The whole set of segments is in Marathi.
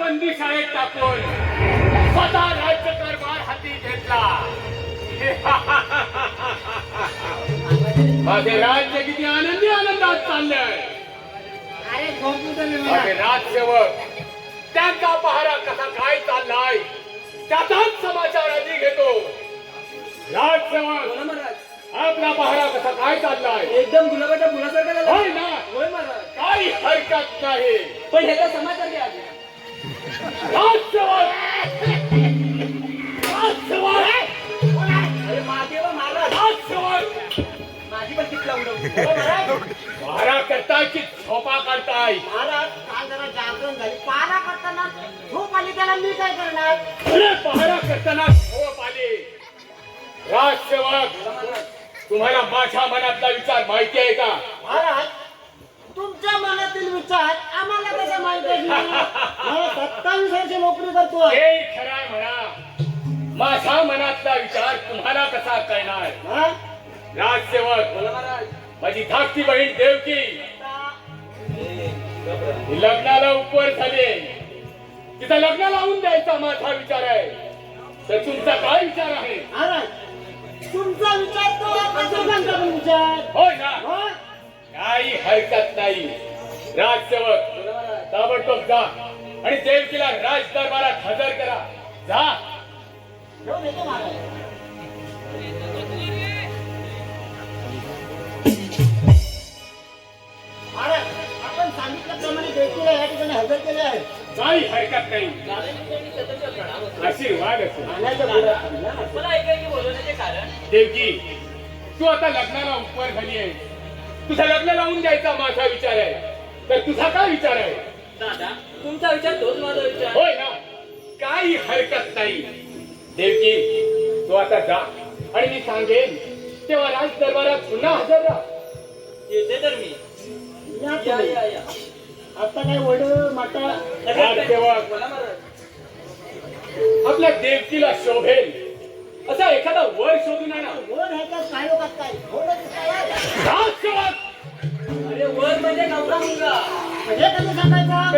बंदी शाळेत टाकून स्वतः राज्यकारभार हाती घेतला. माझे राज्य किती आनंदी आनंदात चाललंय. माझे राजसेवक त्यांचा पहारा कसा काय चाललाय त्याचाच समाचार आधी घेतो. राजसेवक आपला पहारा कसा काय चाललाय? एकदम गुलाबाच्या फुलासारखा झाला. होय ना? होय महाराज. काही हरकत नाही. पण ह्याचा समाचार द्या माझी पण तिथला उडवली करताय की झोपा महाराज काल जरा जागरण झाली पारा करताना झोप आली त्याला मी काय करणार अरे पहारा करताना झोप आली राजसेवक तुम्हाला माझ्या मनातला विचार माहिती आहे का महाराज तुमच्या मनातील विचार आम्हाला कसा माहिती आहे? मला सत्तावीस वर्ष नोकरी करतो हे म्हणा. माझ्या मनातला विचार तुम्हाला कसा कळणार? हा? राजसेवक माझी धाकटी बहीण देवकी. ही लग्नाला उपवर झाली. तिचं लग्न लावून द्यायचा माझा विचार आहे. तर तुमचा काय विचार आहे? तुमचा विचार तो पंतप्रधानचा पण विचार. होय ना? होय? काही हरकत नाही. राजसेवक ताबडतोब जा. आणि देवकीला राज दरबारात हजर करा. जा. आपण सांगितल्याप्रमाणे देखील या ठिकाणी हजर केले आहे. काही हरकत नाही. आशीर्वाद असेल देवकी तू आता लग्नाला उपवर झाली आहे तुझं लग्न लावून द्यायचा माझा विचार आहे. तर तुझा काय विचार आहे? दादा तुमचा विचार तोच माझा विचार होय ना? काही हरकत नाही. देवकी तू आता जा. आणि मी सांगेन तेव्हा राज दरबारात पुन्हा हजर राहा. येते तर मी. या या. या या. आता काय वड माटा राजसेवक आपल्या देवकीला शोभेल. असा एखादा वर शोधून आणा. सांगायचं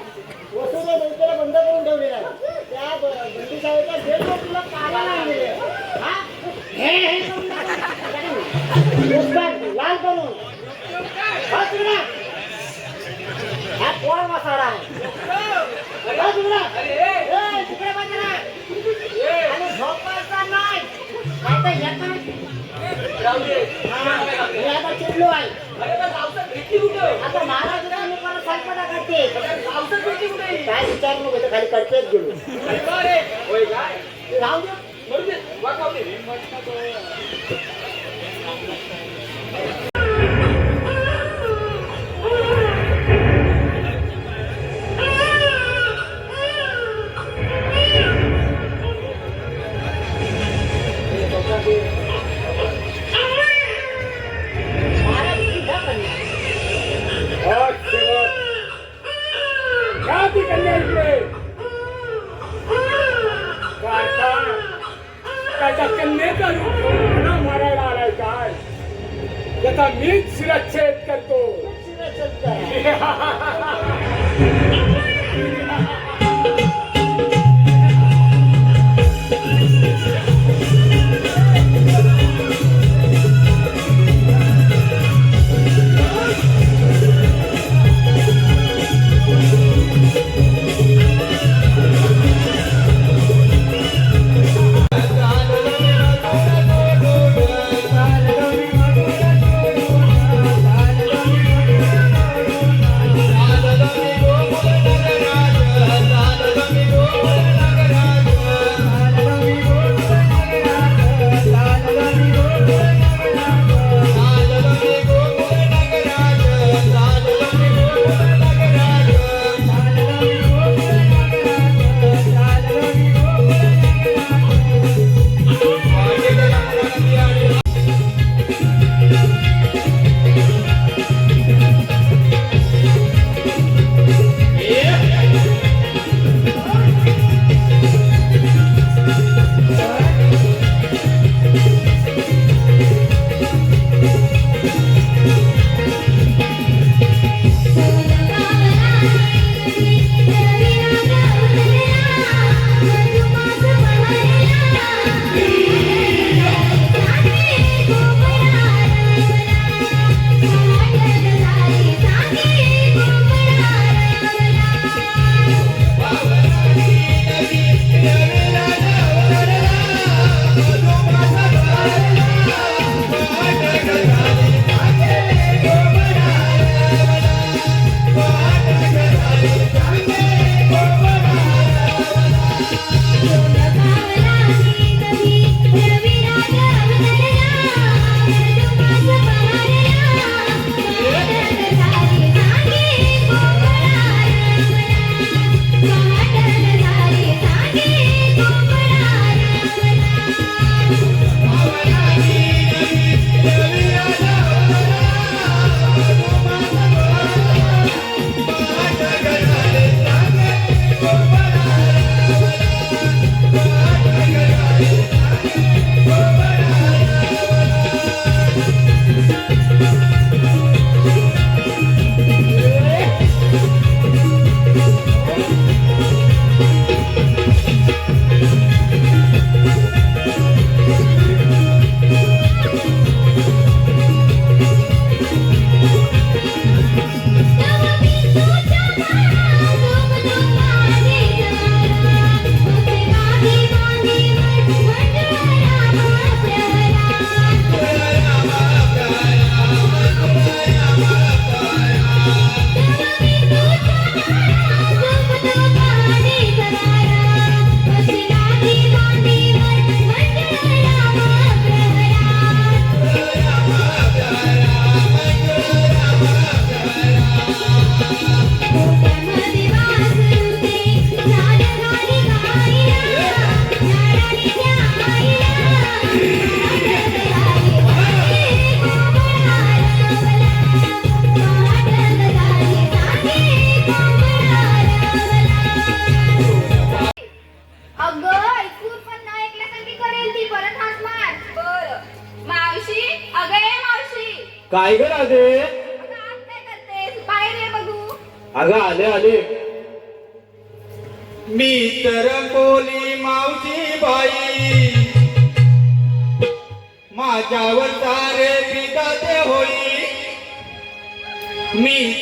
देवतेला बंद करून ठेवलेला आहे त्या ब- बंदीशाळेच्या गेटवर तुला काढा नाही दिले हा हे हे करून टाकून. उस्ताद, लाल करून हा तिकडे हा कोण मसाला आहे हा तिकडे ए, तिकडे बंद करा. आणि झोपायचा आता चिडलो आहे आता महाराज मी परत करते काय विचार नको खाली करतेच गेलो. राहू दे.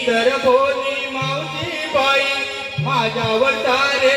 तर बोली मावशी बाई माझ्यावर सारे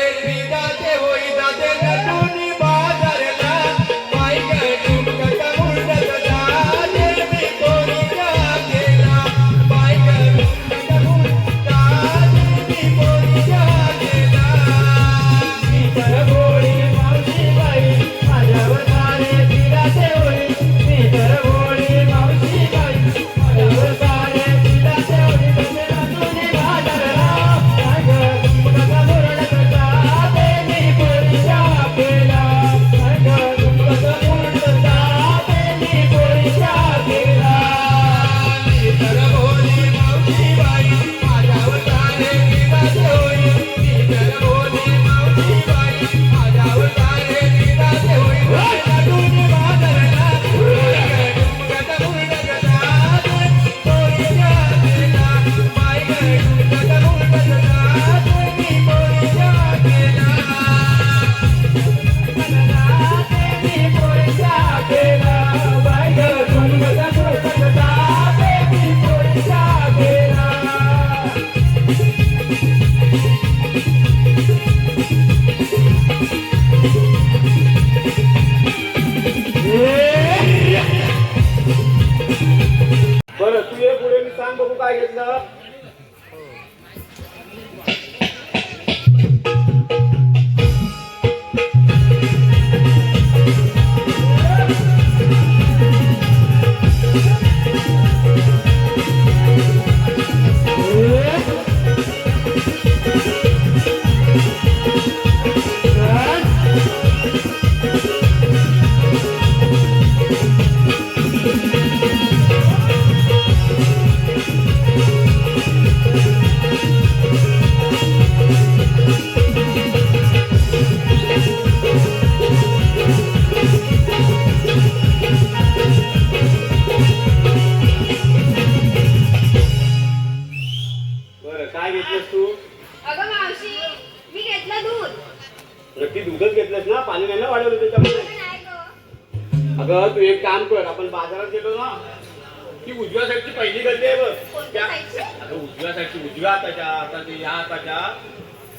गल्ली साईडची? उजव्या साईडची उजव्या हाताच्या हाताची या हाताच्या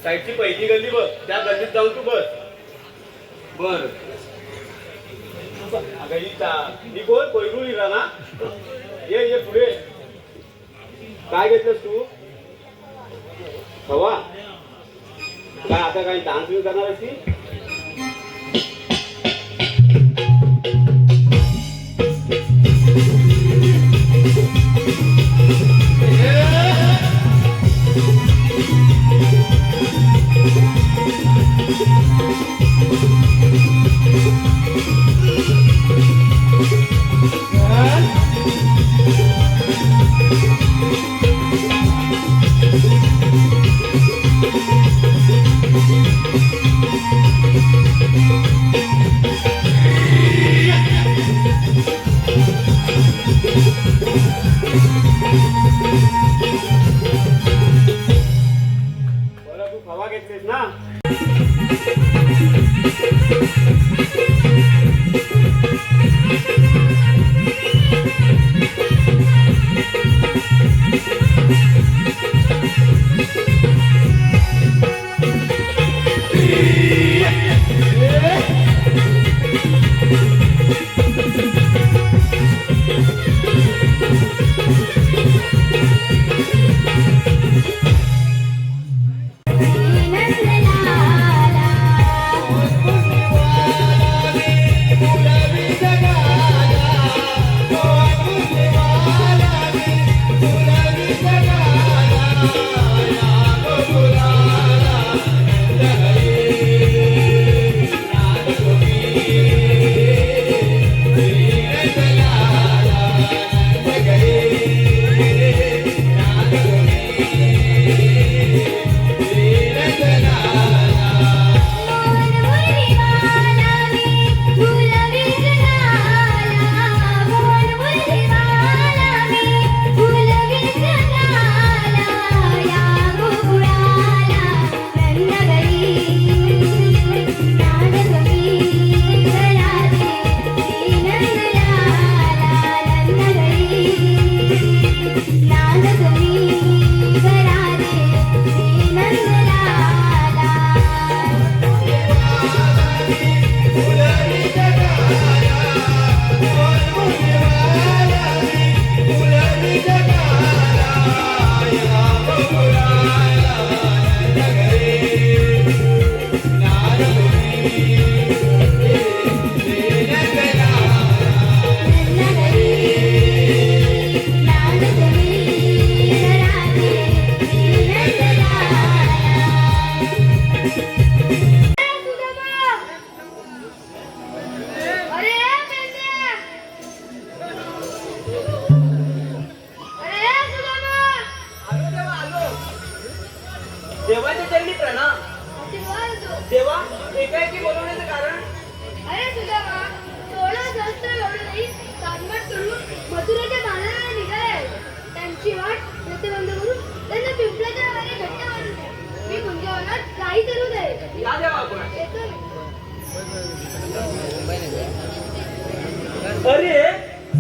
साईडची पहिली गल्ली बघ. त्या गल्लीत जाऊन तू बस. बर. अगं ही ही कोण? कोयरू लिहिला ना? ये ये पुढे. काय घेतलंस तू? हवा. काय आता काही डान्स बिन्स करणार असती ती बरं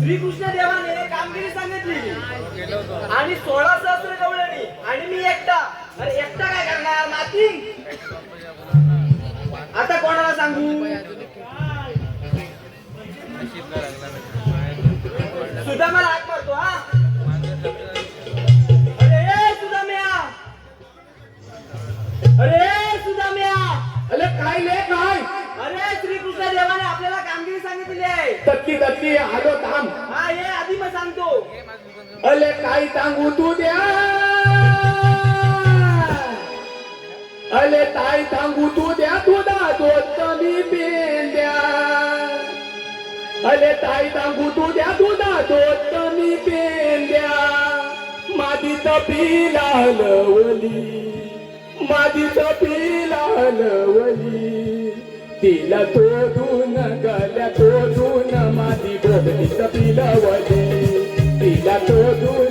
श्रीकृष्ण देवाने कामगिरी सांगितली. आणि सोळा सहस्र गवळणी. आणि मी एकटा. अरे एकटा काय करणार? माती? आता कोणाला सांगू? पिला लवली हलवली माझी लवली हलवली तिला तोडून गल्या तोडून माझी बोबडी तपिलवली तिला तोडून गल्या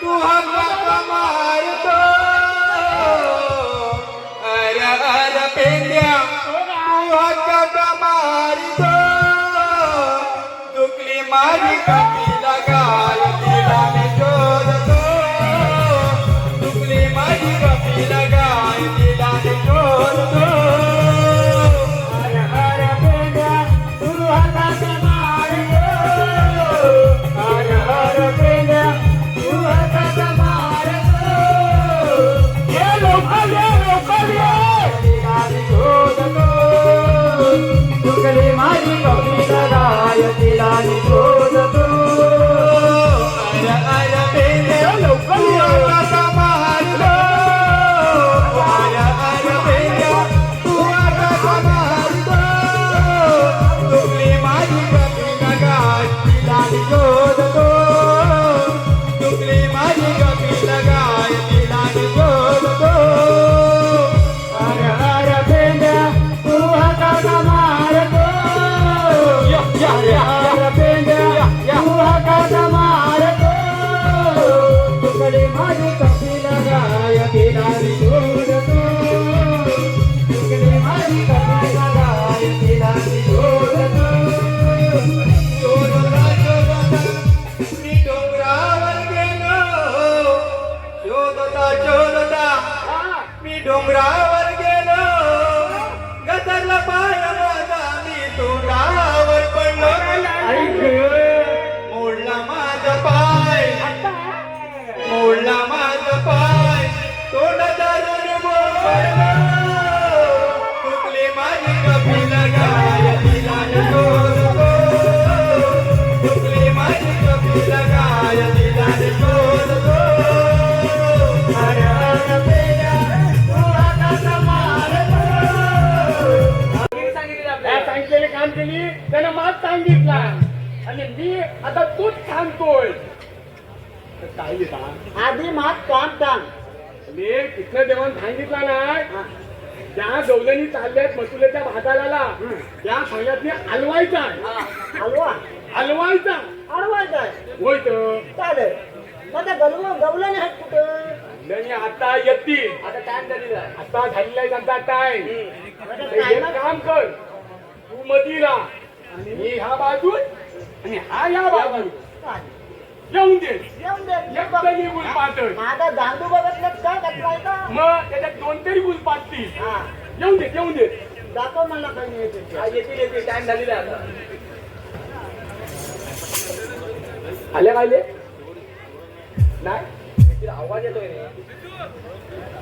तू हक्का मारतो? अर अर पेंड्या तू हक्का मारतो? दुखली माझी डोंगरावर गेलो गदरला पाय माझा मी तोंडावर पडलो. सांगितला आणि मी आता तूच सांगतोय तर काय आधी मात काम काम. मी कृष्ण देवान सांगितला ना ज्या गवलनी चालल्यात मसुल्याच्या भागाला त्या सांगत हलवायचा हलवा. हलवायचा. अडवायचा होय तर. चालेल. त्या गलव गवलं नाही कुठं? आणि आता येतील. आता टाइम झालेला आता झालेला आहे त्यांचा टाइम त्या काम कर. तू मधी राहा आणि मी ह्या बाजूत आणि हा या बाजू काय? येऊन दे. येऊन दे. एकदा निघून पाहतोय माझा दांडू काय घातलायचा मग त्याच्यात दोन तरी गुल पाहतील हा. येऊन दे येऊन दे. दाखव मला काही नाही येते. हा, येतील येतील टाइम झालेला आहे आता. आल्या का आले नाही? तिला आवाज येतोय रे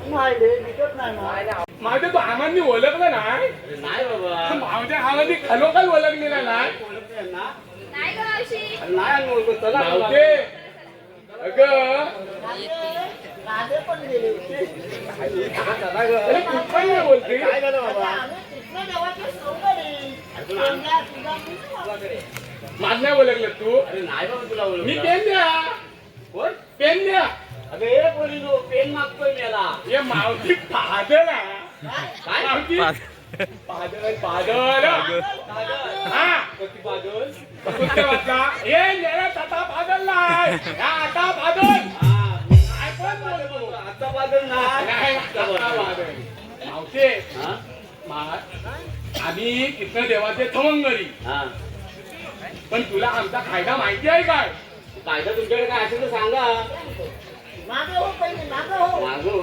नाही रे दिसत नाही ना नाही, नाही, माझं तू आमांनी ओळखलं नाही नाही बाबा माझ्या आमांनी खरोखर ओळखलेला नाही नाही ग मावशी नाही आम्ही ओळखत. चला मावते अगं राधे पण गेले चला ग. अरे तू पण नाही बोलते काय झालं बाबा आम्ही कृष्ण देवाचे सौंदर्य तुझा तुझा तुझ्याकडे. माझ नाही ओळखलं तू अरे नाही बाबा तुला ओळखलं. मी पेन द्या कोण पेन द्या अगं हे पोलिनो पेन मागतोय मी याला हे मावती पादल काय? मावती पादल पादल हा. कुठे वाटला? हे पादल नाही. आता पादल हा काय पण बोलतो. आता बाजून नाही. नाही आता पादल मावते हा? आम्ही कृष्ण देवाचे थमंगरी हा. पण तुला आमचा कायदा माहिती आहे काय? कायदा तुमच्याकडे काय असेल तर सांगा. मागे हो पहिले मागे हो मागू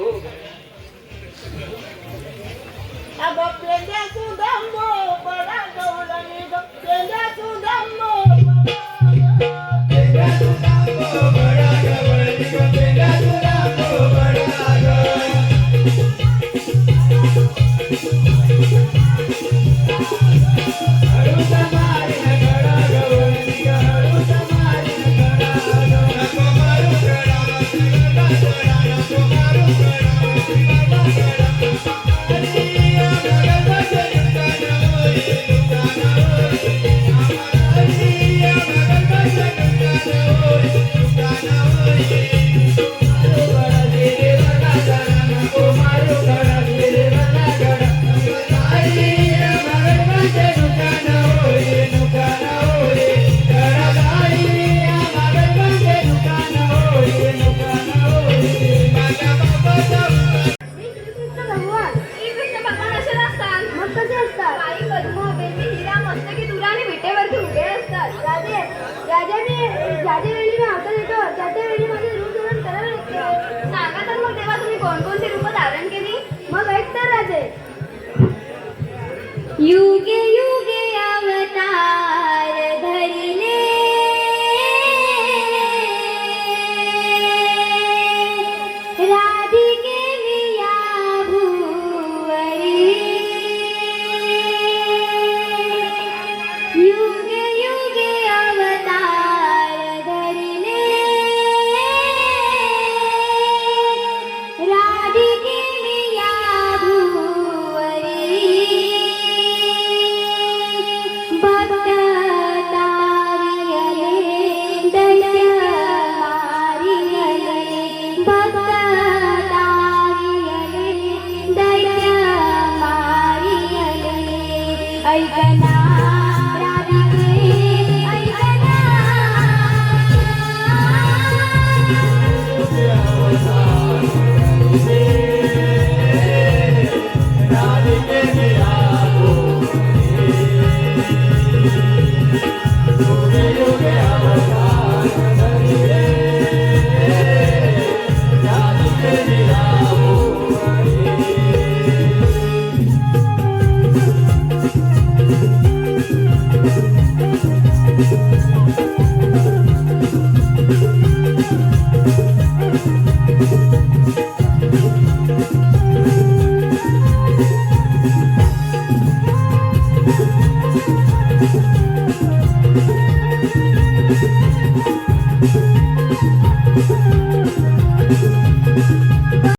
अगं पेंड्या सुधांबो बडा गवळणी ग पेंड्या सुधांबो बडा श्री